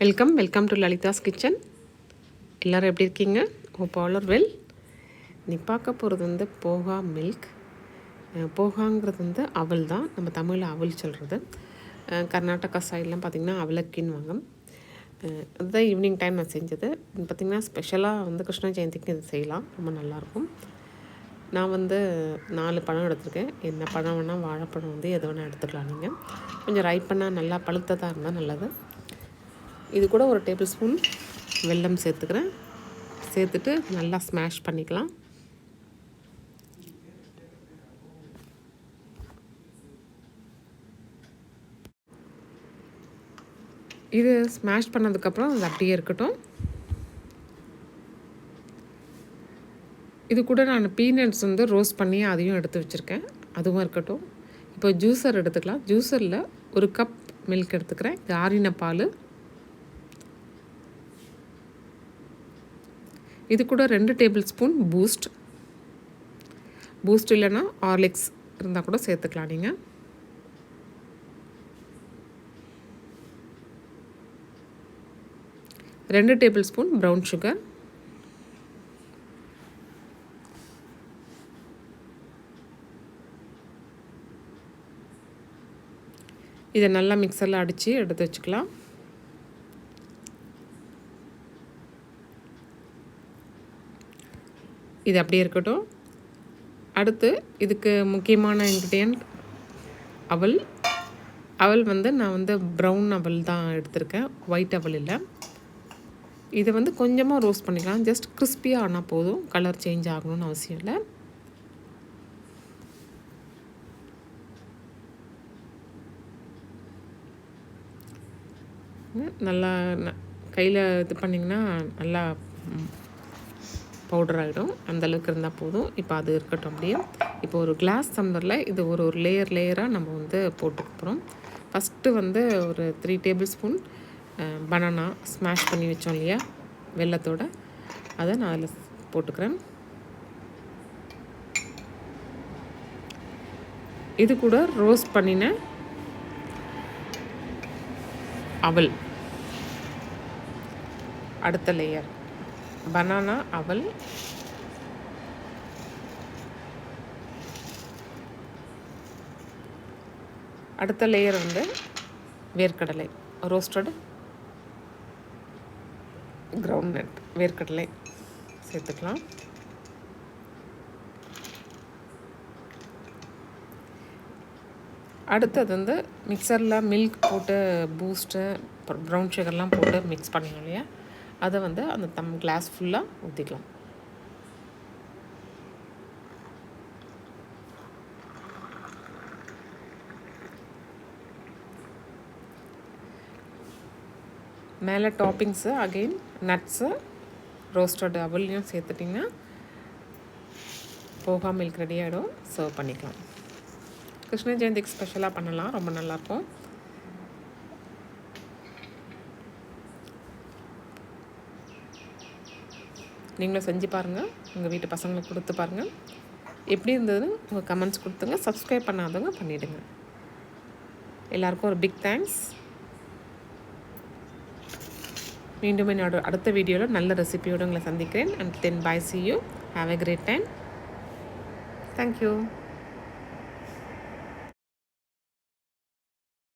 Welcome welcome to Lalitha's kitchen எல்லோரும் எப்படி இருக்கீங்க? ஹோப் ஆலர் வெல் நீ பார்க்க போகிறது வந்து போகா மில்க் போகாங்கிறது வந்து அவல் தான். நம்ம தமிழில் அவல் சொல்கிறது கர்நாடகா சைட்லாம் பார்த்திங்கன்னா அவலக்கின்வாங்க அதுதான் ஈவினிங் டைம் நான் செஞ்சது. பார்த்திங்கன்னா ஸ்பெஷலாக வந்து கிருஷ்ண ஜெயந்திக்கு இது செய்யலாம். ரொம்ப நல்லாயிருக்கும் நான் வந்து நாலு பழம் எடுத்திருக்கேன். என்ன பழம் வேணால் வாழைப்பழம் வந்து எது வேணால் எடுத்துக்கலாம் நீங்கள் கொஞ்சம் ரைட் பண்ணால் நல்லா பழுத்ததாக இருந்தால் நல்லது. இது கூட ஒரு டேபிள் ஸ்பூன் வெல்லம் சேர்த்துக்கிறேன். சேர்த்துட்டு நல்லா ஸ்மாஷ் பண்ணிக்கலாம். இது ஸ்மாஷ் பண்ணதுக்கப்புறம் அது அப்படியே இருக்கட்டும். இது கூட நான் பீனட்ஸ் வந்து ரோஸ்ட் பண்ணி அதையும் எடுத்து வச்சுருக்கேன். அதுவும் இருக்கட்டும். இப்போ ஜூஸர் எடுத்துக்கலாம். ஜூஸரில் ஒரு கப் மில்க் எடுத்துக்கிறேன். காரின பால். இது கூட ரெண்டு டேபிள் ஸ்பூன் பூஸ்ட். பூஸ்ட் இல்லைன்னா ஆர்லிக்ஸ் இருந்தால் கூட சேர்த்துக்கலாம் நீங்கள் ரெண்டு டேபிள் ஸ்பூன் ப்ரௌன் சுகர். இதை நல்லா மிக்சரில் அடித்து எடுத்து வச்சுக்கலாம். இது அப்படியே இருக்கட்டும். அடுத்து இதுக்கு முக்கியமான இன்க்ரீடியன்ட் அவல். அவல் வந்து நான் வந்து ப்ரௌன் அவல் தான் எடுத்திருக்கேன். ஒயிட் அவல் இல்லை. இதை வந்து கொஞ்சமாக ரோஸ்ட் பண்ணிக்கலாம். ஜஸ்ட் கிறிஸ்பியாக ஆனால் போதும். கலர் சேஞ்ச் ஆகணும்னு அவசியம் இல்லை. நல்லா கையில் இது பண்ணிங்கன்னா நல்லா பவுடர் ஆகிடும் அந்தளவுக்கு இருந்தால் போதும். இப்போ அது இருக்கட்டும் அப்படியே. இப்போ ஒரு கிளாஸ் டம்ளரில் இது ஒரு ஒரு லேயர் லேயராக நம்ம வந்து போட்டுக்க போகிறோம் ஃபஸ்ட்டு வந்து ஒரு three tablespoon banana smash பண்ணி வச்சோம் இல்லையா? வெள்ளத்தோடு அதை நான் அதில் போட்டுக்கிறேன். இது கூட ரோஸ்ட் பண்ணின அவல். அடுத்த லேயர் பனானா அவல் அடுத்த லேயர் வந்து வேர்க்கடலை. ரோஸ்டட் கிரவுண்ட் நட் வேர்க்கடலை சேர்த்துக்கலாம். அடுத்தது வந்து மிக்சரில் மில்க் போட்டு பூஸ்ட்டு ப்ரௌன் சுகர்லாம் போட்டு மிக்ஸ் பண்ணணும் இல்லையா? அதை வந்து அந்த தம் கிளாஸ் ஃபுல்லாக ஊற்றிக்கலாம் மேலே டாப்பிங்ஸு அகெயின் நட்ஸு ரோஸ்டட் அவல்லையும் சேர்த்துட்டிங்கன்னா போகா மில்க் ரெடி ஆகிடும் சர்வ் பண்ணிக்கலாம். கிருஷ்ண ஜெயந்திக்கு ஸ்பெஷலாக பண்ணலாம். ரொம்ப நல்லாயிருக்கும் நீங்களும் செஞ்சு பாருங்கள் உங்கள் வீட்டு பசங்களுக்கு கொடுத்து பாருங்கள் எப்படி இருந்ததுன்னு உங்கள் கமெண்ட்ஸ் கொடுத்துங்க. சப்ஸ்கிரைப் பண்ணாதவங்க பண்ணிவிடுங்க எல்லாருக்கும் ஒரு பிக் தேங்க்ஸ் மீண்டும் என்னோட அடுத்த வீடியோவில் நல்ல ரெசிபியோடு உங்களை சந்திக்கிறேன். And then bye see you have a great time thank you